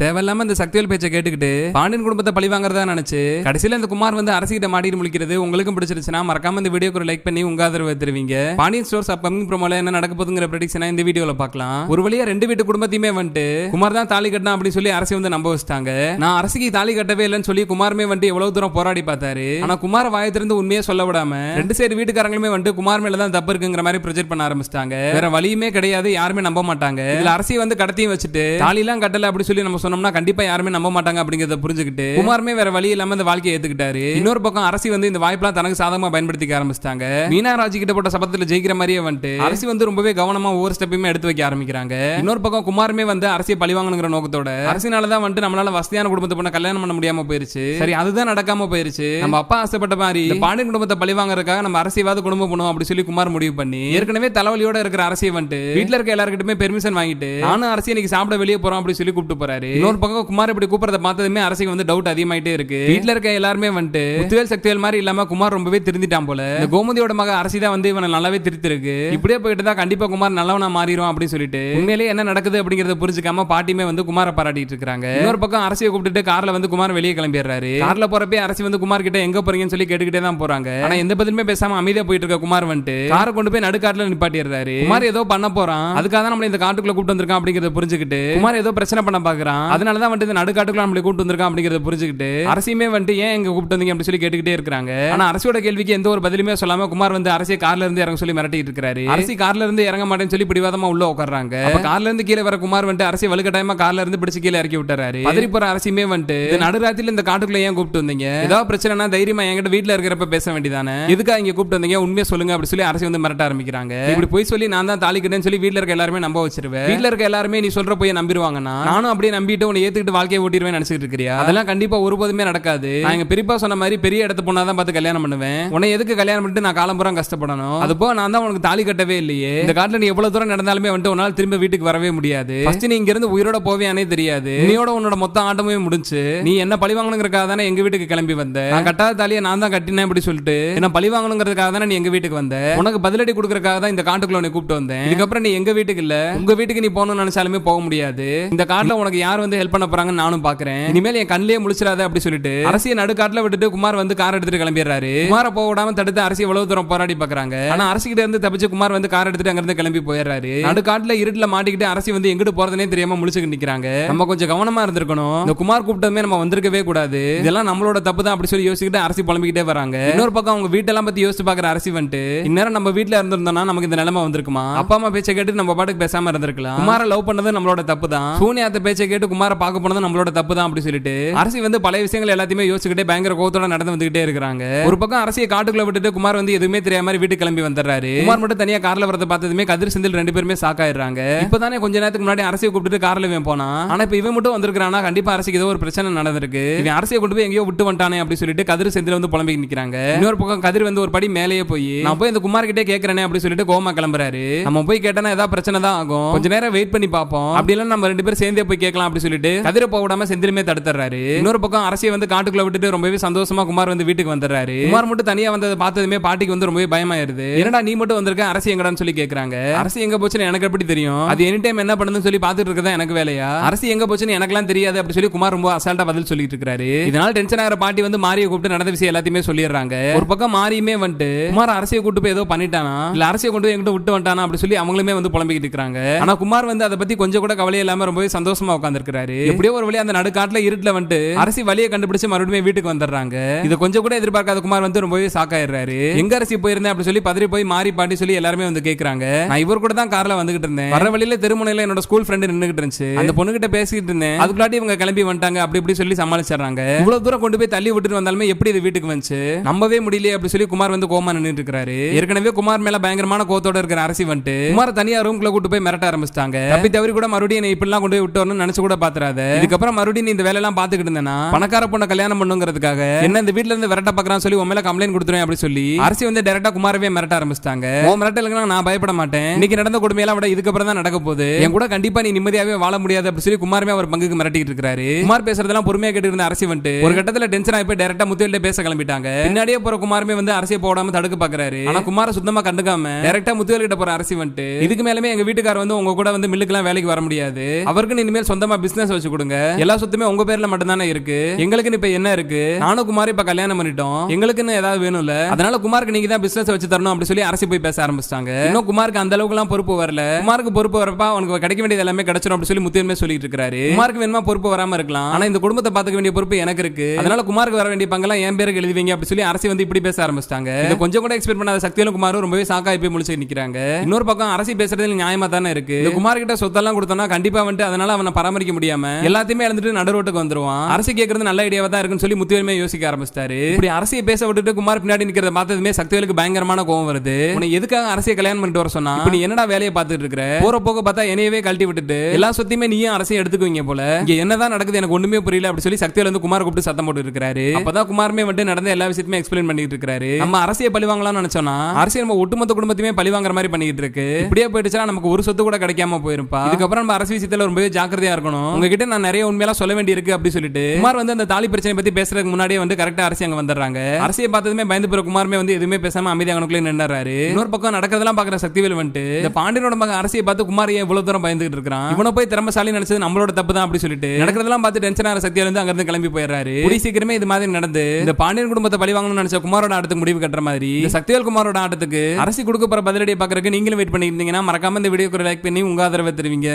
தேவையில்லாம இந்த சக்திவேல் பேச்சை கேட்டுக்கிட்டு பாண்டியன் குடும்பத்தை பழி வாங்குறதா நினைச்சு கடைசியில இந்த குமார் வந்து அரசிகிட்ட மாட்டிட்டு முழிக்கிறது உங்களுக்கும் பிடிச்சிருச்சுன்னா மறக்காம இந்த வீடியோக்கு ஒரு லைக் பண்ணி உங்க ஆதரவு தருவீங்க. பாண்டியன் ஸ்டோர்ஸ் அப்கமிங் ப்ரோமோல என்ன நடக்க போதுங்கிற ப்ரெடிக்ஷனா இந்த வீடியோல பார்க்கலாம். ஒரு வழியா ரெண்டு வீட்டு குடும்பத்தையுமே வந்துட்டு குமார் தான் தாலி கட்டினா அப்படின்னு சொல்லி அரசை வந்து நம்ப வச்சிட்டாங்க. நான் அரசுக்கு தாலி கட்டவே இல்லைன்னு சொல்லி குமாருமே வந்துட்டு எவ்வளவு தூரம் போராடி பார்த்தாரு. ஆனா குமார் வாயத்திலிருந்து உண்மையே சொல்ல விடாம ரெண்டு சைடு வீட்டுக்காரங்களுமே வந்துட்டு குமார் மேல தான் தப்பு இருக்குங்கிற மாதிரி ப்ரொஜெக்ட் பண்ண ஆரம்பிச்சிட்டாங்க. வேற வழியுமே கிடையாது யாருமே நம்ப மாட்டாங்க. இதுல அரசியை வந்து கடத்தியும் வச்சுட்டு தாலி எல்லாம் கட்டல அப்படி சொல்லி நம்ம சொன்னோம்னா கண்டிப்பா யாருமே நம்ப மாட்டாங்க அப்படிங்கறத புரிஞ்சுக்கிட்டு குமாருமே வேற வழி இல்லாம இந்த வாழ்க்கையை ஏத்துக்கிட்டாரு. இன்னொரு பக்கம் அரசி வந்து இந்த வாய்ப்பெல்லாம் தனக்கு சாதகமா பயன்படுத்திக்க ஆரம்பிச்சிட்டாங்க. மீனா ராஜி கிட்ட போட்ட சபத்துல ஜெயிக்கிற மாதிரியே வந்துட்டு அரசி வந்து ரொம்பவே கவனமா ஒவ்வொரு ஸ்டெப்பையுமே எடுத்து வைக்க ஆரம்பிக்கிறாங்க. இன்னொரு பக்கம் குமாருமே வந்து அரசியை பழிவாங்கணுங்கிற நோக்கத்தோட அரசினால தான் வந்துட்டு நம்மளால வசதியான குடும்பத்தை பொண்ணை கல்யாணம் பண்ண முடியாம போயிருச்சு. சரி அதுதான் நடக்காம போயிருச்சு. நம்ம அப்பா ஆசைப்பட்ட மாதிரி பாண்டியன் குடும்பத்தை பழிவாங்கறதுக்காக நம்ம அரசியவாத குடும்பம் பண்ணுவோம் அப்படி சொல்லி குமார் முடிவு பண்ணி ஏற்கனவே தலைவலியோட இருக்கிற அரசியை வந்துட்டு வீட்டுல இருக்க எல்லாருக்கிட்டுமே பெர்மிஷன் வாங்கிட்டு நானும் அரசியை இன்னைக்கு சாப்பிட வெளியே போறோம் அப்படி சொல்லி கூப்பிட்டு போறாரு. இன்னொரு பக்கம் குமார் இப்படி கூப்பிடுறத பார்த்ததுமே அரசிக்கு வந்து டவுட் அதிகமாயிட்டே இருக்கு. வீட்டுல இருக்க எல்லாருமே வந்துட்டு முத்துவேல் சக்திவேல் மாதிரி இல்லாம குமார் ரொம்பவே திருந்திட்டான் போல. இந்த கோமதியோட மக அரசி தான் வந்து இவனை நல்லாவே திருத்திருக்கு. இப்படியே போயிட்டு தான் கண்டிப்பா குமார் நல்லவனா மாறிடும் அப்படின்னு சொல்லிட்டு. உண்மையிலேயே என்ன நடக்குது அப்படிங்கறத புரிஞ்சுக்காம பாட்டியுமே வந்து குமார பாராட்டிட்டு இருக்காங்க. இன்னொரு பக்கம் அரசியை கூப்பிட்டுட்டு கார்ல வந்து குமார் வெளியே கிளம்பிடுறாரு. கார்ல போறப்பே அரசி வந்து குமார் கிட்ட எங்க போறீங்கன்னு சொல்லி கேட்டுக்கிட்டே தான் போறாங்க. ஆனா எந்த பதிலுமே பேசாம அமைதியா போயிட்டு இருக்க குமார் வந்துட்டு காரை கொண்டு போய் நடுக்காட்டுல நிப்பாட்டிடுறாரு. குமார் ஏதோ பண்ண போறான். அதுக்காக தான் நம்மள இந்த காட்டுக்குள்ள கூப்பிட்டு வந்திருக்கான் அப்படிங்கறத புரிஞ்சுக்கிட்டு குமார் ஏதோ பிரச்சனை பண்ண பாக்குறான். அதனால தான் வந்துட்டு இந்த நடுக்காட்டுக்குள்ள நம்மளை கூப்பிட்டு வந்திருக்கான் அப்படிங்கறத புரிஞ்சுக்கிட்டு அரசியுமே வந்துட்டு ஏன் எங்க கூப்பிட்டு வந்தீங்க அப்படி சொல்லி கேட்டுக்கிட்டே இருக்காங்க ஆனா அரசியோட கேள்விக்கு எந்த ஒரு பதிலுமே சொல்லாம குமார் வந்து அரசியை கார்ல இருந்து இறங்க சொல்லி மிரட்டிட்டு இருக்காரு. அரசி கார்ல இருந்து இறங்க மாட்டேன்னு சொல்லி பிடிவாதமா உள்ள உட்கார்றாங்க அப்ப கார்ல இருந்து கீழே வர குமார் வந்துட்டு அரசி வலுக்கட்டாயமா கார்ல இருந்து பிடிச்சு கீழே இறக்கி விட்டுறாரு. பதறி போற அரசியுமே வந்துட்டு "இது நடுராத்திரில இந்த காட்டுக்குள்ள ஏன் கூப்பிட்டு வந்தீங்க? ஏதாவது பிரச்சனைனா தைரியமா என்கிட்ட வீட்ல இருக்கிறப்ப பேச வேண்டியதானே? எதுக்கா இங்க கூப்பிட்டு வந்தீங்க? உண்மையை சொல்லுங்க அப்படி சொல்லி அரசி வந்து மிரட்ட ஆரம்பிக்கிறாங்க. இப்படி போய் சொல்லி நான் தான் தாலி கட்டேன்னு சொல்லி வீட்ல இருக்க எல்லாருமே நம்ப வச்சிருவேன். வீட்ல இருக்க எல்லாருமே நீ சொல்ற போய் நம்பிடுவாங்கன்னா நானும் அப்படியே நம்பிட்டு உன்னை ஏத்துக்கிட்டு வாழ்க்கையை ஓட்டிடுவேன் நினைச்சிட்டு இருக்கிறியா? அதெல்லாம் கண்டிப்பா ஒருபோதுமே நடக்காது. நான் எங்க பெரியப்பா சொன்ன மாதிரி பெரிய இடத்து பொண்ணா தான் பார்த்து கல்யாணம் பண்ணுவேன். உன்னை எதுக்கு கல்யாணம் பண்ணிட்டு நான் காலம்புறம் கஷ்டப்படணும்? அது போக நான் தான் உனக்கு தாலி கட்டவே இல்லையே. இந்த காட்டுல நீ எவ்வளவு தூரம் நடந்தாலுமே வந்துட்டு உன்னால திரும்ப வீட்டுக்கு வரவே முடியாது. ஃபர்ஸ்ட் நீ இங்க இருந்து உயிரோட போவியானே தெரியாது. நீயோட உன்னோட மொத்த ஆட்டமே முடிஞ்சு நீ என்ன பழி வாங்கணுங்கிறதுக்காக தானே எங்க வீட்டுக்கு கிளம்பி வந்த? நான் கட்டாத தாலியை நான் தான் கட்டினேன் அப்படி சொல்லிட்டு என்ன பழி வாங்கணுங்கிறதுக்காக தானே நீ எங்க வீட்டுக்கு வந்த? உனக்கு பதிலடி கொடுக்கறதுக்காக தான் இந்த காட்டுக்குள்ள உன்னை கூப்பிட்டு வந்தேன். இதுக்கப்புறம் நீ எங்க வீட்டுக்கு இல்ல? உங்க வீட்டுக்கு நீ போகணும்னு நினைச்சாலுமே போக முடியாது. இந்த காட்டுல உனக்கு யார் வந்து ஹெல்ப் பண்ண போறாங்கன்னு நானும் பாக்குறேன். இனிமேல் என் கண்ணிலே முழிச்சிடாத அப்படி சொல்லிட்டு அரசியை நடுக்காட்டுல விட்டுட்டு குமார் வந்து கார் எடுத்துட்டு கிளம்பிடுறாரு. குமார போக விடாம தடுத்து அரசி எவ்வளவு தூரம் போராடி பாக்குறாங்க. ஆனா அரசி கிட்ட இருந்து தப்பிச்சு குமார் வந்து கார் எடுத்துட்டு அங்க இருந்து கிளம்பி போயிடுறாரு. நடுக்காட்டுல இருட்டுல மாட்டிக்கிட்டு அரசி வந்து எங்கிட்டு போறதுனே தெரியாம முழிச்சுட்டு நிக்கிறாங்க. நம்ம கொஞ்சம் கவனமா இருந்திருக்கணும். இந்த குமார் கூப்பிட்டதுமே நம்ம வந்திருக்கவே கூடாது. இதெல்லாம் நம்மளோட தப்பு தான் அப்படி சொல்லி யோசிக்கிட்டு அரசி புலம்பிக்கிட்டே வராங்க. இன்னொரு பக்கம் அவங்க வீட்டெல்லாம் பத்தி யோசிச்சு பாக்குற அரசி வந்துட்டு இந்நேரம் நம்ம வீட்டுல இருந்திருந்தோம்னா நமக்கு இந்த நிலைமை வந்திருக்குமா? அப்பா அம்மா பேச்சை கேட்டு நம்ம பாட்டுக்கு பேசாம இருந்திருக்கலாம். குமார லவ் பண்ணது நம்மளோட தப்பு தான் சூனியாத்த பேச்சை கேட்டு குமார பார்க்க போனது நம்மளோட தப்பு தான் அப்படி சொல்லிட்டு. அரசி வந்து பல விஷயங்கள் எல்லாத்தையுமே யோசிச்சுக்கிட்டே பயங்கர கோவத்தோட நடந்து வந்துகிட்டே இருக்காங்க ஒரு பக்கம் அரசியை காட்டுக்குள்ள விட்டுட்டு குமார் வந்து எதுவுமே தெரியாம மாதிரி வீட்டுக்கு கிளம்பி வந்துடுறாரு. குமார் மட்டும் தனியா கார்ல வரத பார்த்ததுமே கதிர் செந்தில் ரெண்டு பேருமே சாக்காயிடுறாங்க இப்பதானே கொஞ்ச நேரத்துக்கு முன்னாடி அரசியை கூப்பிட்டு கார்ல இவன் போனா ஆனா இப்ப இவன் மட்டும் வந்திருக்கானா கண்டிப்பா அரசிக்கு ஏதோ ஒரு பிரச்சனை நடந்திருக்கு. இவன் அரசியை கொண்டு போய் எங்கேயோ விட்டு வந்துட்டானே அப்படி சொல்லிட்டு கதிர் செந்தில் வந்து புலம்பி நிக்கிறாங்க. இன்னொரு பக்கம் கதிர் வந்து ஒரு படி மேலேயே போய் நான் போய் இந்த குமார் கிட்டே கேட்கறேனே அப்படி சொல்லிட்டு கோமா கிளம்புறாரு. நம்ம போய் கேட்டனா ஏதாவது பிரச்சனை தான் ஆகும். கொஞ்ச நேரம் வெயிட் பண்ணி பார்ப்போம். அப்படி இல்லைன்னா நம்ம ரெண்டு பேரும் சேர்ந்தே போய் கேட்கலாம் அப்படி சொல்லிட்டு கதிரை போக விடாம செந்திலுமே தடுத்துறாரு. இன்னொரு பக்கம் அரசியை வந்து காட்டுக்குள்ள விட்டுட்டு ரொம்பவே சந்தோஷமா குமார் வந்து வீட்டுக்கு வந்துடுறாரு. குமார் மட்டும் தனியா வந்ததை பார்த்ததுமே பாட்டிக்கு வந்து ரொம்பவே பயமாயிருது. என்னடா நீ மட்டும் வந்திருக்க? அரசி எங்கடான்னு சொல்லி கேக்குறாங்க. அரசி எங்க போச்சுன்னு எனக்கு எப்படி தெரியும்? அது எனி டைம் என்ன பண்ணுதுன்னு சொல்லி பாத்துட்டு இருக்கதா எனக்கு வேலையா? அரசி எங்க போச்சுன்னு எனக்கெல்லாம் தெரியாது அப்படி சொல்லி குமார் ரொம்ப அசால்ட்டா பதில் சொல்லிட்டு இருக்காரு இதனால டென்ஷன் ஆகிற பாட்டி வந்து மாரியை கூப்பிட்டு நடந்த விஷயம் எல்லாத்தையுமே சொல்லிடுறாங்க. ஒரு பக்கம் மாரியுமே வந்துட்டு குமார் அரசியை கூட்டு போய் ஏதோ பண்ணிட்டானா? இல்ல அரசியை கொண்டு போய் எங்கிட்ட விட்டு வந்துட்டானா? அப்படி சொல்லி அவங்களுமே வந்து புலம்பிக்கிட்டு இருக்காங்க ஆனா குமார் வந்து அதை பத்தி கொஞ்சம் கூட கவலை இல்லாம ரொம்பவே சந்தோஷமா உட்காந்துருக்காரு எப்படியோ ஒரு வழி அந்த நடுக்காட்டுல இருட்டுல வந்துட்டு அரசி வழியை கண்டுபிடிச்சு மறுபடியும் வீட்டுக்கு வந்துடுறாங்க. இதை கொஞ்சம் கூட எதிர்பார்க்காத குமார் வந்து ரொம்பவே சாக்காயிடுறாரு எங்க அரசி போயிருந்தேன் அப்படி சொல்லி பதறி போய் மாறி பாட்டி சொல்லி எல்லாருமே வந்து கேக்குறாங்க. நான் இவர் கூட தான் கார்ல வந்துகிட்டு இருந்தேன். வர வழியில திருமுனையில என்னோட ஸ்கூல் ஃப்ரெண்டு நின்னுகிட்டு இருந்துச்சு. அந்த பொண்ணுகிட்ட பேசிட்டு இருந்தேன். அதுக்குள்ளாட்டி இவங்க கிளம்பி வந்துட்டாங்க. அப்படி இப்படி சொல்லி சமாளிச்சிடுறாங்க. இவ்வளவு தூரம் கொண்டு போய் தள்ளி விட்டுட்டு வந்தாலுமே எப்படி இது வீட்டுக்கு வந்துச்சு? நம்பவே முடியலையே அப்படி சொல்லி குமார் வந்து கோமா நின்னுட்டு இருக்காரு. ஏற்கனவே குமார் மேல பயங்கரமான கோத்தோட இருக்கிற அரசி வந்துட்டு குமார தனியா ரூம்குள்ள கூட்டு போய் மிரட்ட ஆரம்பிச்சிட்டாங்க. தப்பி தவறி கூட மறுபடியும் என்னை இப்படிலாம் கொண்டு போய் விட்டு வரணும்னு நினைச்சு கூட பாத்துறாத. இதுக்கப்புறம் மறுபடியும் நீ இந்த வேலையெல்லாம் பாத்துக்கிட்டு இருந்தேன்னா பணக்கார பொண்ணை கல்யாணம் பண்ணுங்கிறதுக்காக. என்ன இந்த வீட்ல இருந்து விரட்ட பாக்குறான்னு சொல்லி உன் மேல கம்ப்ளைண்ட் கொடுத்துருவேன் அப்படி சொல்லி அரசி வந்து டைரக்டா குமாரவே மிரட்ட ஆரம்பிச்சிட்டாங்க. உன் மிரட்டலுக்கு நான் பயப்பட மாட்டேன். இன்னைக்கு நடந்த கொடுமையெல்லாம் விட இதுக்கப்புறம் தான் நடக்க போகுது. என் கூட கண்டிப்பா நீ நிம்மதியாவே வாழ முடியாது அப்படி சொல்லி குமாரமே அவர் பங்குக்கு மிரட்டிட்டு இருக்காரு குமார் பேசுறதெல்லாம் பொறுமையா கேட்டு இருந்த அரசி வந்துட்டு ஒரு கட்டத்துல டென்ஷன் ஆகி போய் டைரக்டா முத்துவேல்ட்ட பேச கிளம்பிட்டாங்க. பின்னாடியே போற குமாரமே வந்து அரசியை போடாம தடுக்க பாக்குறாரு ஆனா குமார சுத்தமா கண்டுக்காம டைரக்டா முத்துவேல் கிட்ட போற அரசி வந்துட்டு இதுக்கு மேலமே எங்க வீட்டுக்கார வந்து உங்க கூட வந்து மில்லுக்கெல்லாம் வேலைக்கு வர முடியாது. அவருக்கு இனிமேல் சொந்தமா பிசினஸ் வச்சு கொடுங்க. எல்லா சொத்துமே உங்க பேர்ல மட்டும் தானே இருக்கு? எங்களுக்குன்னு இப்ப என்ன இருக்கு? நானும் குமார் இப்ப கல்யாணம் பண்ணிட்டோம். எங்களுக்குன்னு ஏதாவது வேணும்ல? அதனால குமாருக்கு நீங்க தான் பிசினஸ் வச்சு தரணும் அப்படி சொல்லி அரசு போய் பேச ஆரம்பிச்சிட்டாங்க. இன்னும் குமாருக்கு அந்த அளவுக்கு எல்லாம் பொறுப்பு வரல. குமாருக்கு பொறுப்பு வரப்ப அவனுக்கு கிடைக்க வேண்டியது எல்லாமே கிடைச்சிடும் அப்படி சொல்லி முத்தியமே சொல்லிட்டு இருக்காரு. குமாருக்கு வேணுமா பொறுப்பு வராம இருக்கலாம். ஆனா இந்த குடும்பத்தை பாத்துக்க வேண்டிய பொறுப்பு எனக்கு இருக்கு. அதனால குமாருக்கு வர வேண்டிய பங்கெல்லாம் என் பேருக்கு எழுதுவீங்க அப்படி சொல்லி அரசு வந்து இப்படி பேச ஆரம்பிச்சிட்டாங்க. இதை கொஞ்சம் கூட எக்ஸ்பெக்ட் பண்ணாத சக்தியிலும் குமாரும் ரொம்பவே சாக்காய் போய் முழிச்சு நிக்கிறாங்க. இன்னொரு பக்கம் அரசு பேசுறதுல நியாயமா தானே இருக்கு. இந்த குமார் கிட்ட சொத்தெல்லாம் கொடுத்தோம்னா கண்டிப்பா வந்துட்டு அதனால அவனை பராமரிக்க முடியாம எல்லாத்தையுமே இழந்துட்டு நடுரோட்டுக்கு வந்துருவான். அரசு கேட்கறது நல்ல ஐடியாவா தான் இருக்குன்னு சொல்லி முத்துவேலுமே யோசிக்க ஆரம்பிச்சிட்டாரு. இப்படி அரசியை பேச விட்டுட்டு குமார் பின்னாடி நிக்கிறத பார்த்ததுமே சக்திவேலுக்கு பயங்கரமான கோவம் வருது. உன்னை எதுக்காக அரசியை கல்யாணம் பண்ணிட்டு வர சொன்னா? நீ என்னடா வேலையை பார்த்துட்டு இருக்கிற? போற போக பார்த்தா என்னையவே கழட்டி விட்டுட்டு எல்லா சொத்தையுமே நீயும் அரசியை எடுத்துக்குவீங்க போல. இங்க என்னதான் நடக்குது எனக்கு ஒண்ணுமே புரியல அப்படி சொல்லி சக்திவேல் வந்து குமார் கூப்பிட்டு சத்தம் போட்டு இருக்காரு அப்பதான் குமாருமே வந்து நடந்த எல்லா விஷயத்தையுமே எக்ஸ்பிளைன் பண்ணிட்டு இருக்காரு நம்ம அரசியை பழி வாங்கலாம்னு நினைச்சோம்னா அரசியல் நம்ம ஒட்டுமொத்த குடும்பத்தையுமே பழி வாங்குற மாதிரி பண்ணிட்டு இருக்கு. இப்படியே போயிடுச்சுன்னா நமக்கு ஒரு சொத்து கூட கிடைக்காம போயிருப்பா. இதுக்கப்புறம் நம்ம அரசு விஷயத்துல ரொம்பவே ஜாக்கிரதையா இருக்கணும். உங்ககிட்ட நான் நிறைய உண்மையெல்லாம் சொல்ல வேண்டி இருக்கு அப்படி சொல்லிட்டு. குமார் வந்து அந்த தாலி பிரச்சனை பத்தி பேசுறதுக்கு முன்னாடியே வந்து கரெக்டா அரசி அங்க வந்துடுறாங்க. அரசியை பார்த்ததுமே பயந்து போற குமாருமே வந்து எதுவுமே பேசாம அமைதி அங்கனுக்குள்ளே நின்னுறாரு இன்னொரு பக்கம் நடக்கிறதெல்லாம் பாக்குற சக்திவேல் வந்துட்டு இந்த பாண்டியனோட மகன் அரசியை பார்த்து குமார் ஏன் இவ்வளவு தூரம் பயந்துகிட்டு இருக்கான் இவனை போய் திறமசாலி நினைச்சது நம்மளோட தப்பு தான் அப்படி சொல்லிட்டு. நடக்கிறதெல்லாம் பார்த்து டென்ஷன் ஆகிற சக்தியில இருந்து அங்க இருந்து கிளம்பி போயிடுறாரு. கூடி சீக்கிரமே இது மாதிரி நடந்து இந்த பாண்டியன் குடும்பத்தை பழி வாங்கணும்னு நினைச்ச குமாரோட ஆட்டத்துக்கு முடிவு கட்டுற மாதிரி. சக்திவேல் குமாரோட ஆட்டத்துக்கு அரசு கொடுக்க போற பதிலடியை பாக்குறதுக்கு நீங்களும் வெயிட் பண்ணியிருந்தீங்கன்னா மறக்காம இந்த வீடியோக்கு லைக் பண்ணி உங்க ஆதரவை தெரிவிங்க.